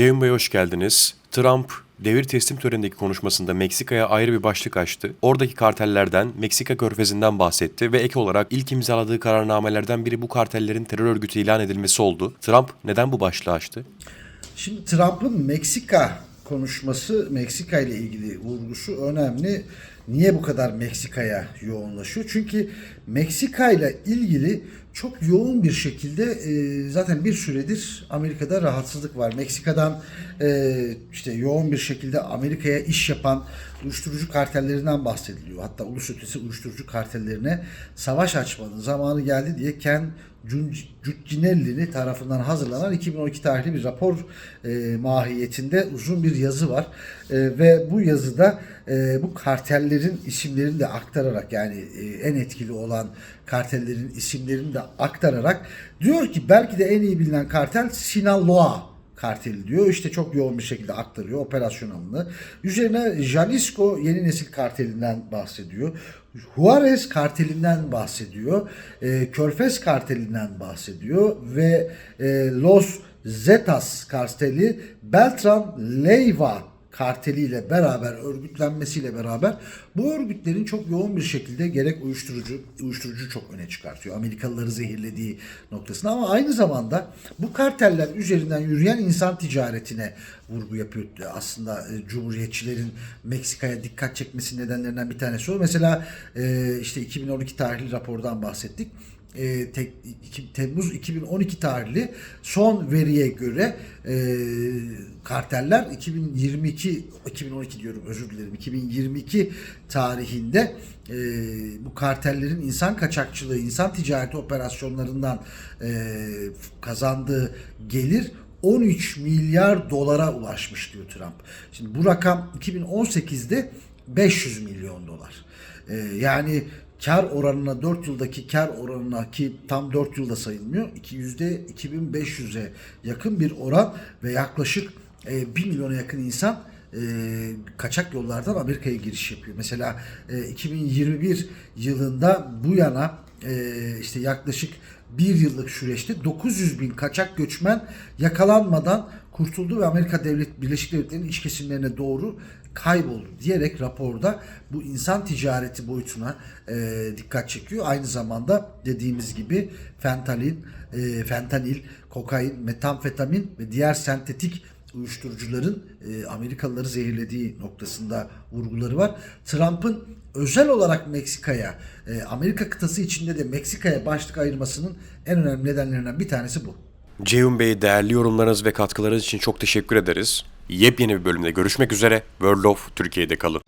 Ceyhun Bey hoş geldiniz. Trump devir teslim törenindeki konuşmasında Meksika'ya ayrı bir başlık açtı. Oradaki kartellerden, Meksika körfezinden bahsetti ve ek olarak ilk imzaladığı kararnamelerden biri bu kartellerin terör örgütü ilan edilmesi oldu. Trump neden bu başlığı açtı? Şimdi Trump'ın Meksika konuşması, Meksika ile ilgili vurgusu önemli. Niye bu kadar Meksika'ya yoğunlaşıyor? Çünkü Meksika ile ilgili çok yoğun bir şekilde e, zaten bir süredir Amerika'da rahatsızlık var. Meksika'dan e, işte yoğun bir şekilde Amerika'ya iş yapan uyuşturucu kartellerinden bahsediliyor. Hatta ulus ötesi uyuşturucu kartellerine savaş açmanın zamanı geldi diye Ken Cuccinelli tarafından hazırlanan 2012 tarihli bir rapor e, mahiyetinde uzun bir yazı var. E, ve bu yazıda e, bu kartellerin isimlerini de aktararak yani e, en etkili olan kartellerin isimlerini de aktararak diyor ki belki de en iyi bilinen kartel Sinaloa karteli diyor. İşte çok yoğun bir şekilde aktarıyor operasyon alanını. Üzerine Jalisco yeni nesil kartelinden bahsediyor. Juarez kartelinden bahsediyor. E, Körfez kartelinden bahsediyor ve e, Los Zetas karteli Beltran Leyva karteliyle beraber örgütlenmesiyle beraber bu örgütlerin çok yoğun bir şekilde gerek uyuşturucu uyuşturucu çok öne çıkartıyor. Amerikalıları zehirlediği noktasında ama aynı zamanda bu karteller üzerinden yürüyen insan ticaretine vurgu yapıyor. Aslında e, cumhuriyetçilerin Meksika'ya dikkat çekmesi nedenlerinden bir tanesi o. Mesela e, işte 2012 tarihli rapordan bahsettik e, tek, iki, Temmuz 2012 tarihli son veriye göre e, karteller 2022 2012 diyorum özür dilerim 2022 tarihinde e, bu kartellerin insan kaçakçılığı, insan ticareti operasyonlarından e, kazandığı gelir 13 milyar dolara ulaşmış diyor Trump. Şimdi bu rakam 2018'de 500 milyon dolar. E, yani kar oranına 4 yıldaki kar oranına ki tam 4 yılda sayılmıyor. Yüzde 2500'e yakın bir oran ve yaklaşık e, 1 milyona yakın insan e, kaçak yollardan Amerika'ya giriş yapıyor. Mesela e, 2021 yılında bu yana e, işte yaklaşık bir yıllık süreçte 900 bin kaçak göçmen yakalanmadan kurtuldu ve Amerika Devlet Birleşik Devletleri'nin iç kesimlerine doğru kayboldu diyerek raporda bu insan ticareti boyutuna e, dikkat çekiyor. Aynı zamanda dediğimiz gibi fentalin, e, fentanil, kokain, metamfetamin ve diğer sentetik uyuşturucuların e, Amerikalıları zehirlediği noktasında vurguları var. Trump'ın özel olarak Meksika'ya, e, Amerika kıtası içinde de Meksika'ya başlık ayırmasının en önemli nedenlerinden bir tanesi bu. Ceyhun Bey değerli yorumlarınız ve katkılarınız için çok teşekkür ederiz. Yepyeni bir bölümde görüşmek üzere. World of Türkiye'de kalın.